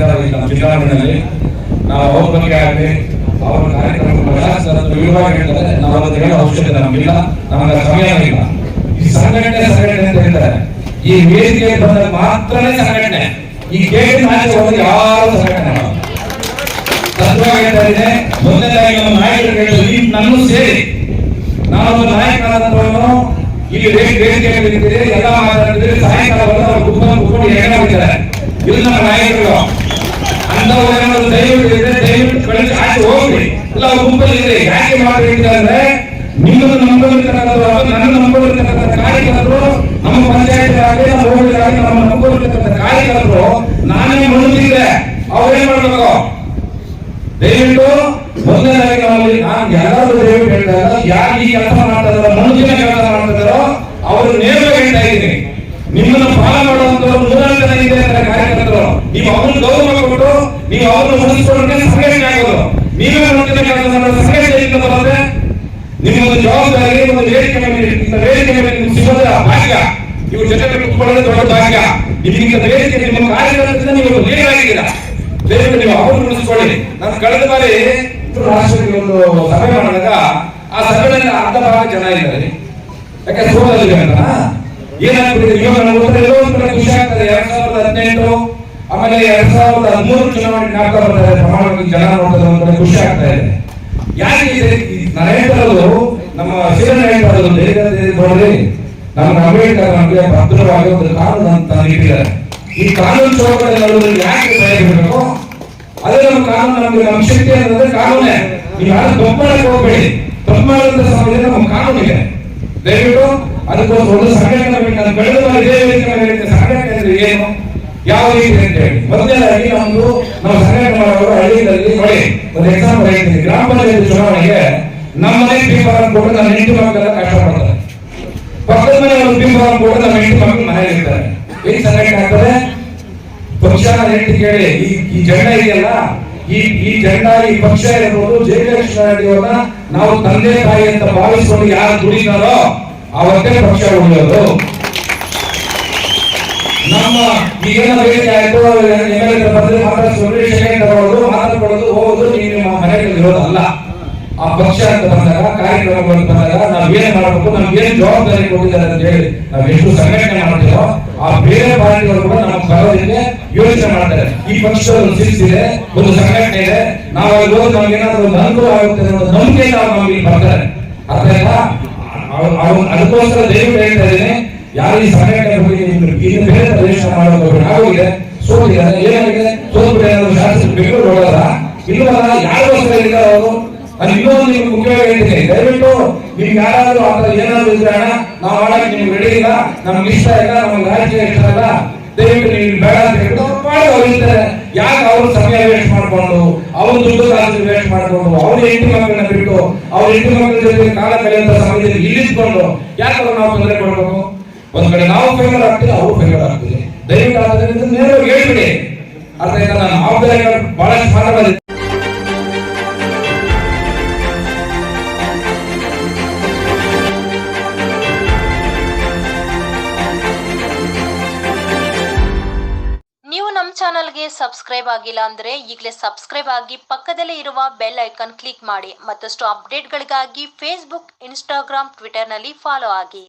ಚುನಾವಣೆಯಲ್ಲಿ ನಾವು ಅವ್ರ ಬಗ್ಗೆ ಆಗಲಿ ಅವರ ಕಾರ್ಯಕ್ರಮ ವಿವರವಾಗಿ ಹೇಳ್ತಾರೆ. ಅವಶ್ಯಕತೆ ನಮಗಿಲ್ಲ, ನಮಗೆ ಸಮಯ ಇಲ್ಲ. ಈ ಸಂಘಟನೆ ಸಂಘಟನೆ ಅಂತ ಹೇಳ್ತಾರೆ. ಈ ವೇದಿಕೆ ಬಂದಾಗ ಮಾತ್ರನೇ ಸಂಘಟನೆ. ಈ ಗೇಟ್ ಆಚೆ ಹೋದ್ರೆ ಯಾರು ಸಂಘಟನೆ ಮಾಡಲ್ಲ. ತತ್ವವಾಗಿ ಹೇಳ್ತಾ ಇದೆ ಮೊದಲನೇದಾಗಿ ನಮ್ಮ ನಾಯಕರು ಹೇಳಿದ್ರು ನಾನು ಸೇರಿ ನಾಯಕನಾದವನು ಇಲ್ಲಿ ವೇದಿಕೆ ವೇದಿಕೆಯಲ್ಲಿ ನಿಂತಿದೆ ಎಲ್ಲ ಮಾತಾಡ್ತಿದ್ರೆ ಸಾಯಂಕಾಲ ಬಂದು ಅವ್ರು ಕುತ್ಕೊಂಡು ಕುತ್ಕೊಂಡು ಬಿಡ್ತಾರೆ ಇಲ್ಲಿ ನಮ್ಮ ನಾಯಕರು. ಏನಾದ್ರು ದಯವಿಟ್ಟು ಇದ್ರೆ ದಯವಿಟ್ಟು ಕಳಿಸಿ ಆಚೆ ಹೋಗ್ರಿ ಇಲ್ಲ ಅವ್ರ ಗುಂಪಲ್ಲಿ ಇದ್ರೆ ಯಾಕೆ ಮಾಡ್ಬೇಕಂದ್ರೆ ನಿಮ್ಮನ್ನು ನಂಬಿರ್ತಕ್ಕಂಥವ್ರು ಅಥವಾ ನನ್ನ ನಂಬಿರ್ತಕ್ಕಂಥ ಕಾರ್ಯಕರ್ತರು, ನಮ್ಮ ಪಂಚಾಯತ್ ಆಗಲಿ, ನಮ್ಮ ಹೋಗಿದಾಗಲಿ ನಮ್ಮ ನಂಬಿರ್ತಕ್ಕಂಥ ಕಾರ್ಯಕರ್ತರು, ನಾನೇ ಮುಳುಗಿದ್ರೆ ಅವ್ರೇನ್ ಮಾಡ್ಬೇಕು? ದಯವಿಟ್ಟು ಮೊದಲನೇದಾಗಿ ನಾವು ನಾನು ಎಲ್ಲರೂ ದಯವಿಟ್ಟು ಇಲ್ಲ ಯಾರು ಈ ಕೆಲಸ ಮನುಷ್ಯನ ಕೆಲಸ ಮಾಡ್ತಾ ಇದಾರೋ ಅವರು ನೇರವಾಗಿ ಹೇಳ್ತಾ ಇದ್ದೀನಿ ನಿಮ್ಮನ್ನು ಫಾಲೋ ಮಾಡುವಂತವ್ರು ನೂರಾರು ಜನ ಇದೆ ಅಂತಾರೆ ಕಾರ್ಯಕರ್ತರು ನೀವು ಅವ್ರನ್ನ ಗೌರವ ಕೊಟ್ಟು ನೀವು ಮುಗಿಸಿಕೊಂಡು ಸಂಘಟನೆ ಆಗೋದು ನೀವೇ ಮಾಡೋ ಸಂಘಟನೆಯಿಂದ ಬರುತ್ತೆ ನಿಮ್ಮೊಂದು ಜವಾಬ್ದಾರಿ ಒಂದು ವೇದಿಕೆ ಮೇಲೆ ವೇದಿಕೆ ಮೇಲೆ ನಿಮ್ಗೆ ಭಾಗ್ಯ. ಇವ್ರ ಜೊತೆ ಕುತ್ಕೊಳ್ಳೋದು ದೊಡ್ಡ ಭಾಗ್ಯ. ನಿಮಗೆ ವೇದಿಕೆ ನಿಮ್ಮ ಕಾರ್ಯಕರ್ತರಿಂದ ನೀವು ಆಗಿದ್ದೀರಾ. ನೀವು ಅವರು ಉಳಿಸ್ಕೊಳ್ಳಿ. ನಾನು ಕಳೆದ ಬಾರಿ ರಾಷ್ಟ್ರಕ್ಕೆ ಒಂದು ಸಭೆ ಮಾಡಿದಾಗ ಆ ಸಭೆಯಲ್ಲಿ ಅರ್ಧ ಭಾಗ ಜನ ಇದ್ದಾರೆ. ಯಾಕೆ ಸೋಲಲ್ಲಿ ಏನಾಗ್ಬಿಟ್ಟಿದೆ? ಇವಾಗ ನಮ್ಮ ಎಲ್ಲೋ ಖುಷಿ ಹದಿನೆಂಟು ಆಮೇಲೆ ಎರಡ್ ಸಾವಿರದ ಹದಿಮೂರು ಚುನಾವಣೆ ಜ್ಞಾಪಕ ಬರ್ತಾರೆ ಪ್ರಮಾಣವಾಗಿ ಜನ ನೋಡಿದ್ರೆ ಒಂದ್ ಖುಷಿ ಆಗ್ತಾ ಇದೆ. ಯಾಕೆ ಇರೋದು ನಮ್ಮ ನೋಡ್ರಿ, ನಮ್ಮ ಅಂಬೇಡ್ಕರ್ ನಮಗೆ ಭದ್ರವಾಗಿ ಒಂದು ಕಾನೂನು ಅಂತ ನೀಡಿದ್ದಾರೆ ಈ ಕಾನೂನು ಚೌಕಟ್ಟು ನಡುವೆ ಯಾಕೆ ಭಯ ಬಿಡಬೇಕು ಅದೇ ನಮ್ಮ ಕಾನೂನು ನಮಗೆ ನಮ್ಮ ಶಕ್ತಿ ಅನ್ನೋದ್ರೆ ಕಾನೂನೇ. ನೀವು ಯಾರು ತಪ್ಪು ಮಾಡಕ್ಕೆ ಹೋಗ್ಬೇಡಿ. ತಪ್ಪು ಸಮಯದಲ್ಲಿ ನಮ್ಮ ಕಾನೂನು ಇದೆ. ದಯವಿಟ್ಟು ಅದಕ್ಕೊಂದು ಒಂದು ಸಂಘಟನೆ ಬೇಕು ನಾನು ಕಳೆದ ಬಾರಿ ಇದೇ ಸಂಘಟನೆ ಏನು? ಯಾವ ರೀತಿ ಅಂತ ಹೇಳಿ ಮೊದಲನೇದಾಗಿ ನಮ್ದು ನಾವು ಸಂಘಟನೆ ಮಾಡುವಾಗ ಹಳ್ಳಿಗಳಲ್ಲಿ ನೋಡಿ, ಒಂದು ಎಕ್ಸಾಂಪಲ್ ಹೇಳ್ತೀನಿ. ಗ್ರಾಮ ಪಂಚಾಯತ್ ಚುನಾವಣೆಗೆ ನಮ್ಮ ಮನೆ ಪೀಪರ್ ಕೊಟ್ಟು ನನ್ನ ಹೆಂಡತಿ ಮಕ್ಕಳೆಲ್ಲ ಕಷ್ಟಪಡ್ತಾರೆ. ಪಕ್ಕದ ಮನೆ ಒಂದು ಪೀಪರ್ ಕೊಟ್ಟು ನಮ್ಮ ಹೆಂಡತಿ ಮಕ್ಕಳು ಮನೆಯಲ್ಲಿ ಇರ್ತಾರೆ. ಏನ್ ಸಂಘಟನೆ ಆಗ್ತದೆ? ಪಕ್ಷ ಹೆಂಡತಿ ಕೇಳಿ. ಈ ಈ ಜಂಡ ಇದೆಯಲ್ಲ, ಈ ಈ ಜಗಳ ಈ ಪಕ್ಷ ಇರ್ಬೋದು ಜಯಕೃಷ್ಣ ಅವರ ನಾವು ತಂದೆ ತಾಯಿ ಅಂತ ಭಾವಿಸಿಕೊಂಡು ಯಾರು ದುಡಿತಾರೋ ಅವತ್ತೇ ಪಕ್ಷ ಉಳಿಯೋದು. ನಮ್ಮ ಈಗೇನ ವೇದಿಕೆ ಆಯ್ತು ಎಮ್ಎಲ್ಎ ಬಂದ್ರೆ ಮಾತ್ರ ಸೊಲ್ಯೂಷನ್ ತಗೊಳ್ಳೋದು ಮಾತಾಡ್ಕೊಳ್ಳೋದು ಹೋಗೋದು ನೀವು ನಿಮ್ಮ ಮನೆಯಲ್ಲಿ ಇರೋದಲ್ಲ. ಆ ಪಕ್ಷ ಅಂತ ಬಂದಾಗ ಕಾರ್ಯಕ್ರಮ ಬಂದಾಗ ನಾವ್ ಏನ್ ಮಾಡಬೇಕು, ನಮ್ಗೆ ಏನ್ ಜವಾಬ್ದಾರಿ ಕೊಟ್ಟಿದ್ದಾರೆ ಅಂತ ಹೇಳಿ ನಾವ್ ಎಷ್ಟು ಸಂಘಟನೆ ಮಾಡ್ತೀವೋ, ಆ ಬೇರೆ ಪಾರ್ಟಿಗಳು ಕೂಡ ನಮ್ಗೆ ಬರೋದಕ್ಕೆ ಯೋಚನೆ ಮಾಡ್ತಾರೆ. ಈ ಪಕ್ಷದಲ್ಲಿ ಸಿಕ್ಕಿದೆ, ಒಂದು ಸಂಘಟನೆ ಇದೆ, ನಾವು ಅಲ್ಲಿ ಹೋದ್ರೆ ನಮ್ಗೆ ಏನಾದ್ರು ಒಂದು ಆಗುತ್ತೆ ಅನ್ನೋ ಒಂದು ನಂಬಿಕೆ ನಾವು ನಮ್ಗೆ ಬರ್ತಾರೆ. ಅದರಿಂದ ಅದಕ್ಕೋಸ್ಕರ ದಯವಿಟ್ಟು ಹೇಳ್ತಾ ಇದ್ದೀನಿ ಯಾರು ಈ ಸಮಯಕ್ಕೆ ಬಗ್ಗೆ ಇನ್ನು ಇನ್ನು ಬೇರೆ ಪ್ರದೇಶ ಮಾಡೋದು ಆಗೋಗಿದೆ ಸೋತಿದ್ದಾರೆ, ಏನಾಗಿದೆ? ಸೋತ್ಬಿಟ್ಟು ಶಾಸಕ ಬೆಂಗಳೂರು ಹೋಗೋದ? ಇಲ್ಲವಲ್ಲ ಯಾರು ಇದ್ದಾರೆ ಅವರು? ಅಲ್ಲಿ ಇನ್ನೊಂದು ನಿಮ್ಗೆ ಮುಖ್ಯವಾಗಿ ಹೇಳ್ತೀನಿ ದಯವಿಟ್ಟು ನಿಮ್ಗೆ ಯಾರಾದ್ರೂ ಆ ಥರ ಏನಾದ್ರು ಇದ್ರೆ ಅಣ್ಣ, ನಾವು ಆಡಕ್ಕೆ ನಿಮ್ಗೆ ರೆಡಿ ಇಲ್ಲ, ನಮ್ಗೆ ಇಷ್ಟ ಇಲ್ಲ, ನಮ್ಗೆ ರಾಜ್ಯ ಇಷ್ಟ ಇಲ್ಲ, ದಯವಿಟ್ಟು ನೀವು ಬೇಡ ಅಂತ ಹೇಳ್ಬಿಟ್ಟು ಅವ್ರು ಮಾಡಿ ಅವ್ರು ಇರ್ತಾರೆ. ಯಾಕೆ ಅವ್ರ ಸಮಯ ವೇಸ್ಟ್ ಮಾಡಿಕೊಂಡು, ಅವ್ರ ದುಡ್ಡು ಕಾಲದಲ್ಲಿ ವೇಸ್ಟ್ ಮಾಡಿಕೊಂಡು, ಅವ್ರ ಹೆಂಡತಿ ಮಕ್ಕಳನ್ನ ಬಿಟ್ಟು ಅವ್ರ ಹೆಂಡತಿ ಮಕ್ಕಳ ಜೊತೆ ಕಾಲ ಕಳೆಯುವಂತ ಸಮಯದಲ್ಲಿ ಇಲ್ಲಿದ್ಕೊಂಡು ಯಾಕೆ ಅವ್ರು ನಾವು ತೊಂದರೆ ಕೊಡ್ಬೇಕು? ಒಂದ್ ಕಡೆ ನಾವು ಫೇಲರ್ ಆಗ್ತೀವಿ ಅವರು ಫೇಲರ್ ಆಗ್ತೀವಿ ದಯವಿಟ್ಟು ಆದ್ದರಿಂದ ನೇರವಾಗಿ ಹೇಳ್ಬಿಡಿ. ಆಯ್ತಾ? ನಾನು ಜವಾಬ್ದಾರಿಗಳು ಬಹಳಷ್ಟು ನಮ್ಮ ಚಾನಲ್ಗೆ ಸಬ್ಸ್ಕ್ರೈಬ್ ಆಗಿಲ್ಲ ಅಂದ್ರೆ ಈಗಲೇ ಸಬ್ಸ್ಕ್ರೈಬ್ ಆಗಿ ಪಕ್ಕದಲ್ಲೇ ಇರುವ ಬೆಲ್ ಐಕಾನ್ ಕ್ಲಿಕ್ ಮಾಡಿ ಮತ್ತಷ್ಟು ಅಪ್ಡೇಟ್ಗಳಿಗಾಗಿ ಫೇಸ್ಬುಕ್ ಇನ್ಸ್ಟಾಗ್ರಾಮ್ ಟ್ವಿಟರ್ನಲ್ಲಿ ಫಾಲೋ ಆಗಿ.